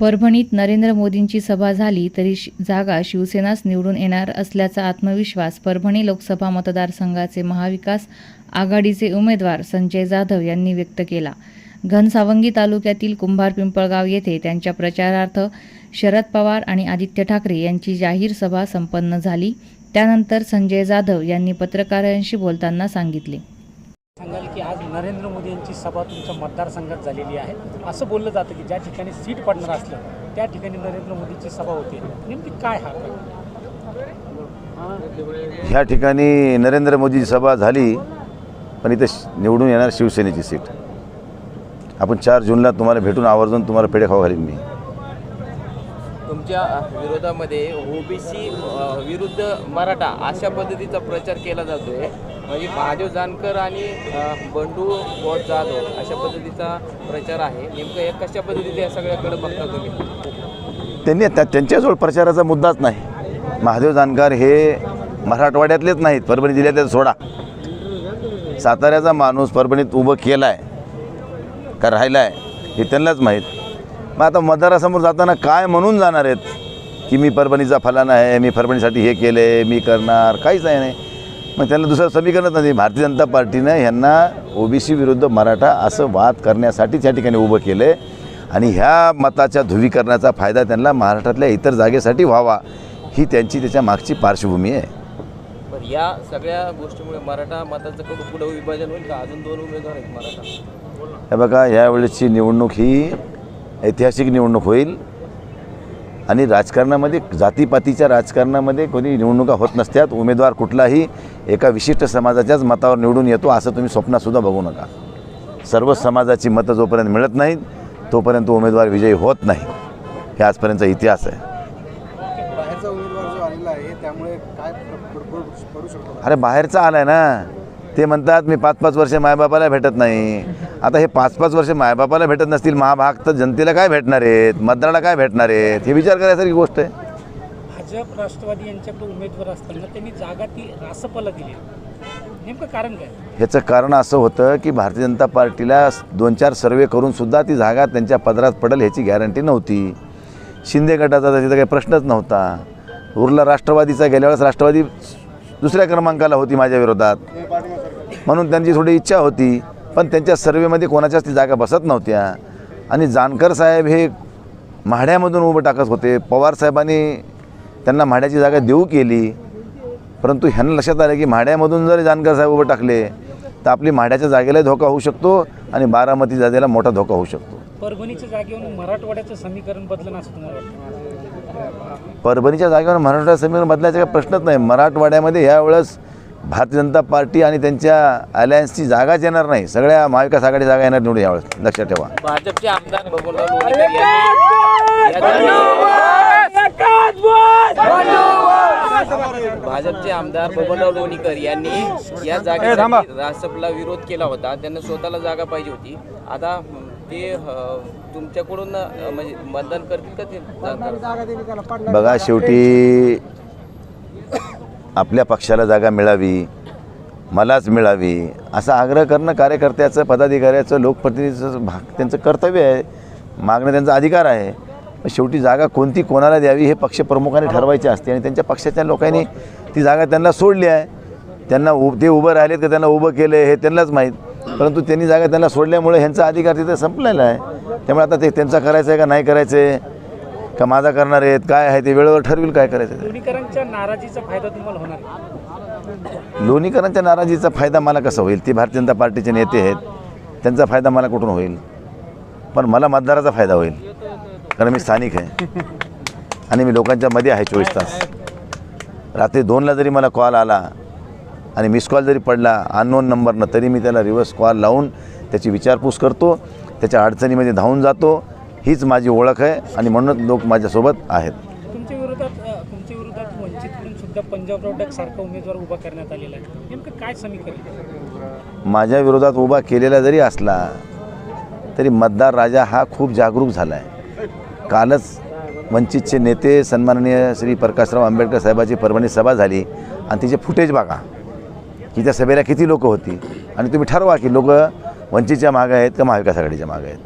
परभणीत नरेंद्र मोदींची सभा झाली तरी जागा शिवसेनाच निवडून येणार असल्याचा आत्मविश्वास परभणी लोकसभा मतदारसंघाचे महाविकास आघाडीचे उमेदवार संजय जाधव यांनी व्यक्त केला. घनसावंगी तालुक्यातील कुंभार पिंपळगाव येथे त्यांच्या प्रचारार्थ शरद पवार आणि आदित्य ठाकरे यांची जाहीर सभा संपन्न झाली. त्यानंतर संजय जाधव यांनी पत्रकारांशी बोलताना सांगितले. सांगाल की आज नरेंद्र मोदी यांची सभा तुमच्या मतदारसंघात झालेली आहे. असं बोललं जातं की ज्या ठिकाणी सीट पडणार असलं त्या ठिकाणी नरेंद्र मोदीची सभा होते. नेमकी काय हा ह्या ठिकाणी नरेंद्र मोदीची सभा झाली पण इथे श- निवडून येणार शिवसेनेची सीट. आपण चार जूनला तुम्हाला भेटून आवर्जून तुम्हाला पेढे खाऊ घालीन मी. तुमच्या विरोधामध्ये ओबीसी विरुद्ध मराठा अशा पद्धतीचा प्रचार केला जातोय. म्हणजे महादेव जानकर आणि बंडू बोट जाधव अशा पद्धतीचा प्रचार आहे. नेमकं हे कशा पद्धतीने या सगळ्याकडे बघता तुम्ही? त्यांनी त्या त्यांच्याजवळ प्रचाराचा मुद्दाच नाही. महादेव जानकर हे मराठवाड्यातलेच नाहीत परभणी जिल्ह्यातले सोडा. साताऱ्याचा माणूस परभणीत उभं केला आहे का राहिला आहे हे त्यांनाच माहीत. मग आता मतदारासमोर जाताना काय म्हणून जाणार आहेत? की मी परभणीचा फलाना आहे मी परभणीसाठी हे केलं आहे मी करणार काहीच आहे नाही. मग त्यांना दुसरं समीकरणच नाही. भारतीय जनता पार्टीनं ह्यांना ओबीसी विरुद्ध मराठा असं वाद करण्यासाठीच या ठिकाणी उभं केलं आहे आणि ह्या मताच्या ध्रुवीकरणाचा फायदा त्यांना महाराष्ट्रातल्या इतर जागेसाठी व्हावा ही त्यांची त्याच्या मागची पार्श्वभूमी आहे. या सगळ्या गोष्टीमुळे मराठा मताचं पुढं विभाजन होईल का? अजून दोन उमेदवार आहेत मराठा. हे बघा यावेळेसची निवडणूक ही ऐतिहासिक निवडणूक होईल. आणि राजकारणामध्ये जातीपातीच्या राजकारणामध्ये कोणी निवडणुका होत नसतात उमेदवार कुठलाही एका विशिष्ट समाजाच्याच मतावर निवडून येतो असं तुम्ही स्वप्नातसुद्धा बघू नका. सर्व समाजाची मतं जोपर्यंत मिळत नाहीत तोपर्यंत उमेदवार विजयी होत नाही. हे आजपर्यंतचा इतिहास आहे. बाहेरचा आहे अरे बाहेरचा आलाय ना. ते म्हणतात मी पाच पाच वर्ष मायबापाला भेटत नाही. आता हे पाच पाच वर्ष मायबापाला भेटत नसतील महाभाग तर जनतेला काय भेटणार आहेत? मतदाराला काय भेटणार आहेत? हे विचार करायसारखी गोष्ट आहे. भाजप राष्ट्रवादी यांच्याकडे उमेदवार असताना त्यांनी जागा ती रासपला दिली. नेमकं कारण काय? ह्याचं कारण असं होतं की भारतीय जनता पार्टीला दोन चार सर्वे करूनसुद्धा ती जागा त्यांच्या पदरात पडेल ह्याची गॅरंटी नव्हती. शिंदे गटाचा तिथं काही प्रश्नच नव्हता. उरला राष्ट्रवादीचा गेल्या वेळेस राष्ट्रवादी दुसऱ्या क्रमांकाला होती माझ्या विरोधात. म्हणून त्यांची थोडी इच्छा होती पण त्यांच्या सर्वेमध्ये कोणाच्याच ती जागा बसत नव्हत्या. आणि जानकर साहेब हे म्हाड्यामधून उभं टाकत होते. पवार साहेबांनी त्यांना म्हाड्याची जागा देऊ केली. परंतु ह्यांना लक्षात आलं की म्हाड्यामधून जर जानकर साहेब उभं टाकले तर आपली म्हाड्याच्या जागेलाही धोका होऊ शकतो आणि बारामती जागेला मोठा धोका होऊ शकतो. परभणीच्या जागेवरून मराठवाड्याचं समीकरण बदलणं असं तुम्हाला वाटतं? परभणीच्या जागेवर मराठवाडा समीकरण बदलायचा काही प्रश्नच नाही. मराठवाड्यामध्ये यावेळेस भारतीय जनता पार्टी आणि त्यांच्या अलायन्सची जागाच येणार नाही. सगळ्या महाविकास आघाडी जागा येणार निवडून यावेळेस. लक्षात ठेवा. भाजपचे आमदार बबनराव लोणीकर यांनी या जागी- भाजपचे आमदार बबनराव लोणीकर यांनी या जागेसाठी रासपला विरोध केला होता. त्यांना स्वतःला जागा पाहिजे होती. आता ते तुमच्याकडून म्हणजे मतदान करतील का ते? बघा शेवटी आपल्या पक्षाला जागा मिळावी मलाच मिळावी असा आग्रह करणं कार्यकर्त्याचं पदाधिकाऱ्याचं लोकप्रतिनिधीचं भाग त्यांचं कर्तव्य आहे मागणं त्यांचा अधिकार आहे. शेवटी जागा कोणती कोणाला द्यावी हे पक्षप्रमुखाने ठरवायचे असते आणि त्यांच्या पक्षाच्या लोकांनी ती जागा त्यांना सोडली आहे. त्यांना उ ते उभं राहिलेत का त्यांना उभं केलं हे त्यांनाच माहीत. परंतु त्यांनी जागा त्यांना सोडल्यामुळे ह्यांचा अधिकार तिथे संपलेला आहे. त्यामुळे आता ते त्यांचा करायचं आहे का नाही करायचं आहे का माझा करणार आहेत? काय आहे ते वेळेवर ठरविल काय करायचं? ते. लोणीकरांच्या नाराजीचा फायदा तुम्हाला होणार आहे. लोणीकरांच्या नाराजीचा फायदा मला कसा होईल? ते भारतीय जनता पार्टीचे नेते आहेत. त्यांचा फायदा मला कुठून होईल? पण मला मतदाराचा फायदा होईल. कारण मी स्थानिक आहे. आणि मी लोकांच्या मध्ये आहे चोवीस तास. रात्री दोनला जरी मला कॉल आला आणि मिस कॉल जरी पडला अननोन नंबरनं तरी मी त्याला रिव्हर्स कॉल लावून त्याची विचारपूस करतो. त्याच्या अडचणीमध्ये धावून जातो. हीच माझी ओळख आहे आणि म्हणूनच लोक माझ्यासोबत आहेत. तुमच्या विरोधात अ, तुमच्या विरोधात वंचितकडून सुद्धा पंजाबराव डक सारखा उमेदवार उभा करण्यात आलेला आहे. नेमकं काय समीकरण माझ्या विरोधात उभा केलेला जरी असला तरी मतदार राजा हा खूप जागरूक झाला आहे कालच वंचितचे नेते सन्माननीय श्री प्रकाशराव आंबेडकर साहेबाची परभणी सभा झाली आणि तिचे फुटेज बघा. की त्या सभेला किती लोक होती? आणि तुम्ही ठरवा की लोक वंचितच्या मागं आहेत का महाविकास आघाडीच्या मागं आहेत?